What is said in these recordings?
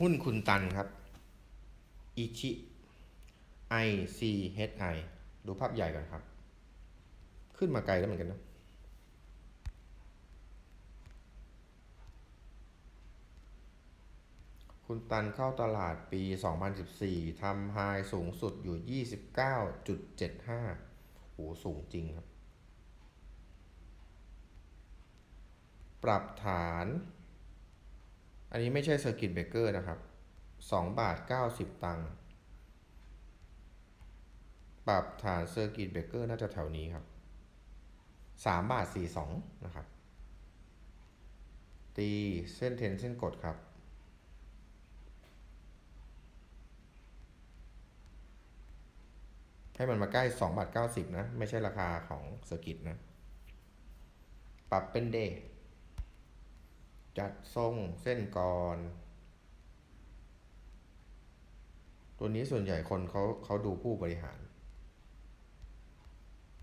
หุ้นคุณตันครับอิชิ I C H I ดูภาพใหญ่ก่อนครับ ขึ้นมาไกลแล้วเหมือนกันนะคุณตันเข้าตลาดปี 2014 ทำไฮสูงสุดอยู่ 29.75โหสูงจริงครับ ปรับฐาน อันนี้ไม่ใช่เซอร์กิตเบเกอร์นะครับ2บาท90ตังค์ปรับฐานเซอร์กิตเบเกอร์น่าจะแถวนี้ครับ3บาท42นะครับ ตีเส้นเทนเส้นกดครับให้มันมาใกล้2บาท90 นะ ไม่ใช่ราคาของเซอร์กิตนะ ปรับเป็นเดย์ จัดทรงเส้นก่อนตัวนี้ส่วนใหญ่คนเขาเขาดูผู้บริหาร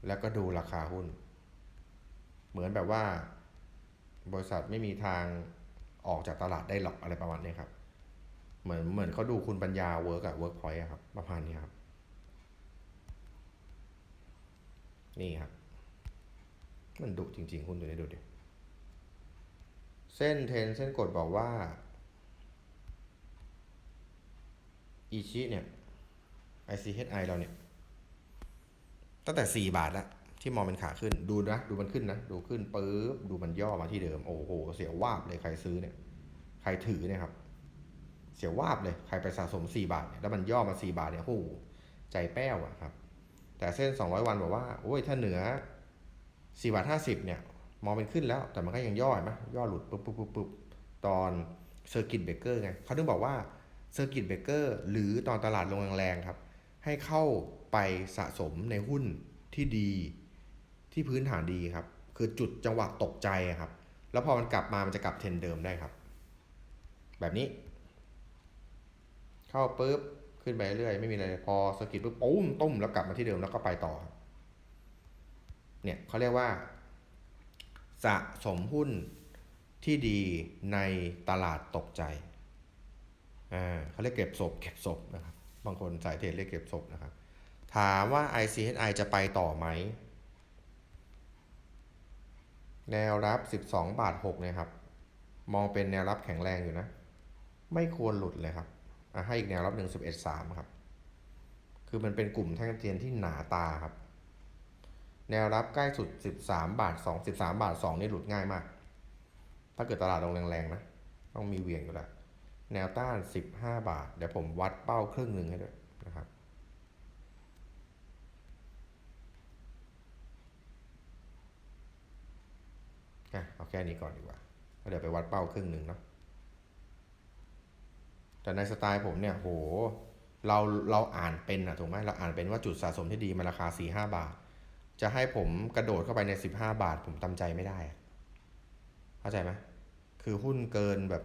แล้วก็ดูราคาหุ้น เหมือนแบบว่า บริษัทไม่มีทางออกจากตลาดได้หรอกอะไรประมาณนี้ครับ เหมือนเหมือนเขาดูคุณปัญญาเวิร์กอะเวิร์กพอยต์ครับ ประมาณนี้ครับ นี่ครับ มันดุจริงๆหุ้นตัวนี้ดูดิ เส้นเทนเส้นกดบอกว่าอีชิเนี่ย ICHI เราเนี่ย ตั้งแต่ 4 บาทแล้วที่มองเป็นขาขึ้นดูนะ ดูมันขึ้นนะ ดูขึ้นปุ๊บดูมันย่อมาที่เดิม โอ้โห เสียวาบเลยใครซื้อเนี่ย ใครถือเนี่ยครับ เสียวาบเลยใครไปสะสม 4 บาทเนี่ยแล้วมันย่อมา 4 บาทเนี่ยโอ้โหใจแป้วอะครับ แต่เส้น 200 วันบอกว่าโอ้ยถ้าเหนือ 4 บาท 50 เนี่ย มองเป็นขึ้นแล้ว แต่มันก็ยังย่อเห็นไหมย่อหลุดปุ๊บปุ๊บปุ๊บปุ๊บตอนเซอร์กิตเบเกอร์ไงเขาถึงบอกว่าเซอร์กิตเบเกอร์หรือตอนตลาดลงแรงๆครับ ให้เข้าไปสะสมในหุ้นที่ดีที่พื้นฐานดีครับ คือจุดจังหวะตกใจครับ แล้วพอมันกลับมามันจะกลับเทรนเดิมได้ครับ แบบนี้ เข้าปุ๊บขึ้นไปเรื่อยไม่มีอะไรพอสกิดปุ๊บปุ้มตุ้มแล้วกลับมาที่เดิมแล้วก็ไปต่อ เนี่ยเขาเรียกว่า สะสมหุ้นที่ดีในตลาดตกใจ อ่าเขาเรียกเก็บศพเก็บศพนะครับ บางคนสายเทรดเรียกเก็บศพนะครับ ถามว่า ICHI จะไปต่อไหม แนวรับ 12 บาท6เนี่ยครับ มองเป็นแนวรับแข็งแรงอยู่นะ ไม่ควรหลุดเลยครับ ให้อีกแนวรับหนึ่งสิบเอ็ดสามครับ คือมันเป็นกลุ่มแท่งเทียนที่หนาตาครับ แนวรับใกล้สุด 13 บาท 2 13 บาท 2 นี่หลุดง่ายมาก ถ้าเกิดตลาดลงแรงๆนะ ต้องมีเวียงอยู่แล้ว แนวต้าน 15 บาท เดี๋ยวผมวัดเป้าครึ่งหนึ่งให้ด้วยนะครับ เอาแค่นี้ก่อนดีกว่า เดี๋ยวไปวัดเป้าครึ่งหนึ่งเนาะ แต่ในสไตล์ผมเนี่ยโห เราเราอ่านเป็นอะถูกไหมเราอ่านเป็นว่าจุดสะสมที่ดีมันราคา4 5บาท จะให้ผมกระโดดเข้าไปใน 15 บาท ผมตำใจไม่ได้ เข้าใจไหมคือหุ้นเกินแบบ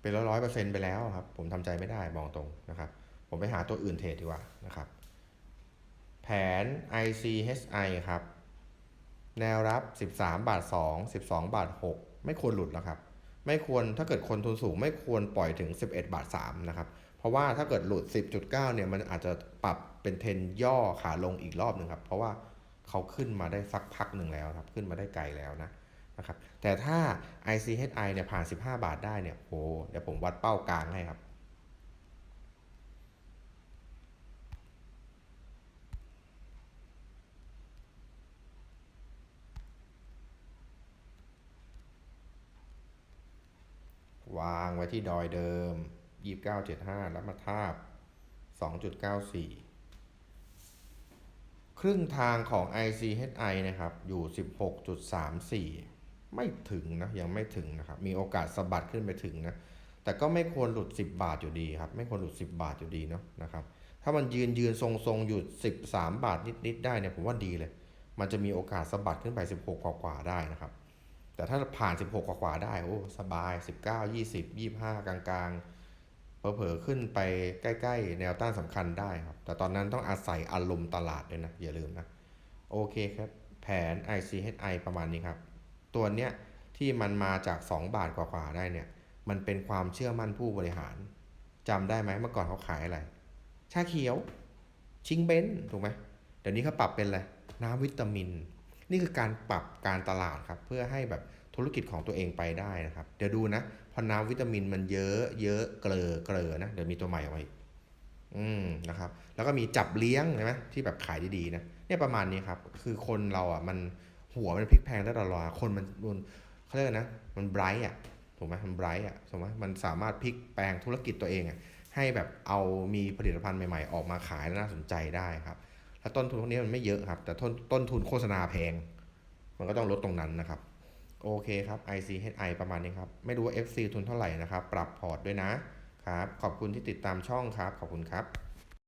เป็นร้อยเปอร์เซ็นต์ไปแล้วครับ ผมทำใจไม่ได้มองตรงนะครับ ผมไปหาตัวอื่นเทรดดีกว่านะครับ แผน ICHI ครับ แนวรับ 13 บาท 2 12 บาท 6 ไม่ควรหลุดแล้วครับ ไม่ควรถ้าเกิดคนทุนสูง ไม่ควรปล่อยถึง 11 บาท 3 นะครับ เพราะว่าถ้าเกิดหลุด 10.9 เนี่ยมันอาจจะปรับเป็นเทนย่อขาลงอีกรอบหนึ่งครับ เพราะว่าเขาขึ้นมาได้สักพักหนึ่งแล้วครับ ขึ้นมาได้ไกลแล้วนะนะครับ แต่ถ้า ICHI เนี่ยผ่าน 15 บาทได้เนี่ยโหเดี๋ยวผมวัดเป้ากลางให้ครับ วางไว้ที่ดอยเดิม 2975แล้วมาทาบ2.94ครึ่งทางของ ICHI นะครับ อยู่ 16.34 ไม่ถึงนะ ยังไม่ถึงนะครับ มีโอกาสสะบัดขึ้นไปถึงนะ แต่ก็ไม่ควรหลุด 10 บาทอยู่ดีครับ ไม่ควรหลุด 10 บาทอยู่ดีเนาะนะครับ ถ้ามันยืนยืนทรงทรงอยู่ 13 บาทนิดๆได้เนี่ยผมว่าดีเลย มันจะมีโอกาสสะบัดขึ้นไป 16 กว่าๆได้นะครับ แต่ถ้าผ่าน 16 กว่าๆได้ โอ้ สบาย 19 20 25 กลางๆ เผลอๆขึ้นไปใกล้ ๆ แนวต้านสำคัญได้ครับ แต่ตอนนั้นต้องอาศัยอารมณ์ตลาดด้วยนะ อย่าลืมนะ โอเคครับ แผน ICHI ประมาณนี้ครับ ตัวเนี้ยที่มันมาจาก 2 บาทกว่าๆได้เนี่ย มันเป็นความเชื่อมั่นผู้บริหารจำได้ไหมเมื่อก่อนเขาขายอะไร ชาเขียว ชิงเบนถูกไหมเดี๋ยวนี้เขาปรับเป็นอะไร น้ำวิตามิน นี่คือการปรับการตลาดครับ เพื่อให้แบบ ธุรกิจของตัวเองไปได้นะครับ เดี๋ยวดูนะ พอน้ำวิตามินมันเยอะเยอะเกลอเกลอนะ เดี๋ยวมีตัวใหม่ออกมาอีกอืมนะครับ แล้วก็มีจับเลี้ยงใช่ไหมที่แบบขายดีๆนะเนี่ยประมาณนี้ครับ คือคนเราอะมันหัวมันพลิกแพงได้ตลอดคนมันมันเขาเรียกอะไรนะ มันไบรท์อะถูกไหมมันไบรท์อะถูกไหมมันสามารถพลิกแปลงธุรกิจตัวเองอะให้แบบเอามีผลิตภัณฑ์ใหม่ๆ ออกมาขายแล้วน่าสนใจได้ครับ แล้วต้นทุนพวกนี้มันไม่เยอะครับ แต่ต้นต้นทุนโฆษณาแพง มันก็ต้องลดตรงนั้นนะครับ โอเคครับ ICHI ประมาณนี้ครับ ไม่รู้ว่า FC ทุนเท่าไหร่นะครับ ปรับพอร์ตด้วยนะครับ ขอบคุณที่ติดตามช่องครับ ขอบคุณครับ